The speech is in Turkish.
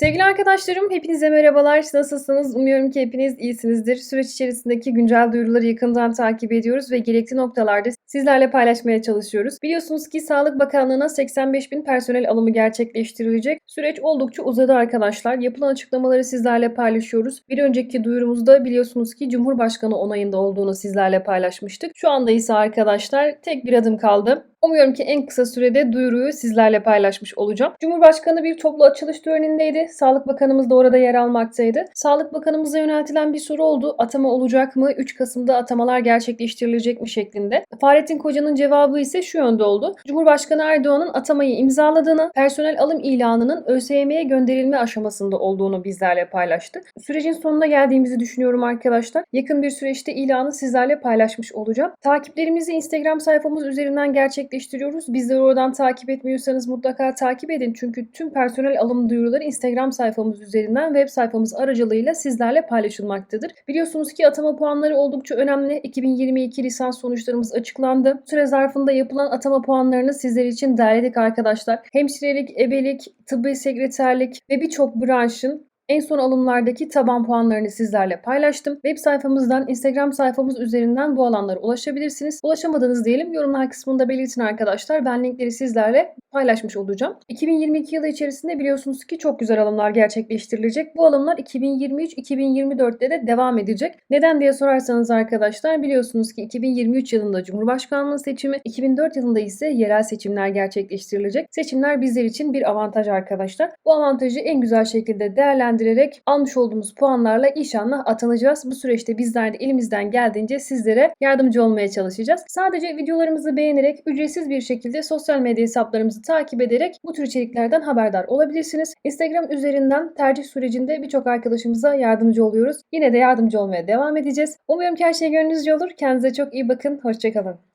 Sevgili arkadaşlarım, hepinize merhabalar. Nasılsınız? Umuyorum ki hepiniz iyisinizdir. Süreç içerisindeki güncel duyuruları yakından takip ediyoruz ve gerekli noktalarda sizlerle paylaşmaya çalışıyoruz. Biliyorsunuz ki Sağlık Bakanlığı'na 85 bin personel alımı gerçekleştirilecek. Süreç oldukça uzadı arkadaşlar. Yapılan açıklamaları sizlerle paylaşıyoruz. Bir önceki duyurumuzda biliyorsunuz ki Cumhurbaşkanı onayında olduğunu sizlerle paylaşmıştık. Şu anda ise arkadaşlar tek bir adım kaldı. Umuyorum ki en kısa sürede duyuruyu sizlerle paylaşmış olacağım. Cumhurbaşkanı bir toplu açılış törenindeydi. Sağlık Bakanımız da orada yer almaktaydı. Sağlık Bakanımıza yöneltilen bir soru oldu. Atama olacak mı? 3 Kasım'da atamalar gerçekleştirilecek mi şeklinde. Fahrettin Koca'nın cevabı ise şu yönde oldu. Cumhurbaşkanı Erdoğan'ın atamayı imzaladığını, personel alım ilanının ÖSYM'ye gönderilme aşamasında olduğunu bizlerle paylaştı. Sürecin sonuna geldiğimizi düşünüyorum arkadaşlar. Yakın bir süreçte ilanı sizlerle paylaşmış olacağım. Takiplerimizi Instagram sayfamız üzerinden gerçekleştiriyoruz. Bizleri oradan takip etmiyorsanız mutlaka takip edin. Çünkü tüm personel alım duyuruları Instagram sayfamız üzerinden web sayfamız aracılığıyla sizlerle paylaşılmaktadır. Biliyorsunuz ki atama puanları oldukça önemli. 2022 lisans sonuçlarımız açıklandı. Bu süre zarfında yapılan atama puanlarını sizler için derledik arkadaşlar. Hemşirelik, ebelik, tıbbi sekreterlik ve birçok branşın en son alımlardaki taban puanlarını sizlerle paylaştım. Web sayfamızdan, Instagram sayfamız üzerinden bu alanlara ulaşabilirsiniz. Ulaşamadınız diyelim yorumlar kısmında belirtin arkadaşlar. Ben linkleri sizlerle paylaşmış olacağım. 2022 yılı içerisinde biliyorsunuz ki çok güzel alımlar gerçekleştirilecek. Bu alımlar 2023-2024'te de devam edecek. Neden diye sorarsanız arkadaşlar biliyorsunuz ki 2023 yılında Cumhurbaşkanlığı seçimi, 2004 yılında ise yerel seçimler gerçekleştirilecek. Seçimler bizler için bir avantaj arkadaşlar. Bu avantajı en güzel şekilde değerlendirerek almış olduğumuz puanlarla inşallah atanacağız. Bu süreçte bizler de elimizden geldiğince sizlere yardımcı olmaya çalışacağız. Sadece videolarımızı beğenerek ücretsiz bir şekilde sosyal medya hesaplarımızı takip ederek bu tür içeriklerden haberdar olabilirsiniz. Instagram üzerinden tercih sürecinde birçok arkadaşımıza yardımcı oluyoruz. Yine de yardımcı olmaya devam edeceğiz. Ki her şey gönlünüzce olur. Kendinize çok iyi bakın. Hoşçakalın.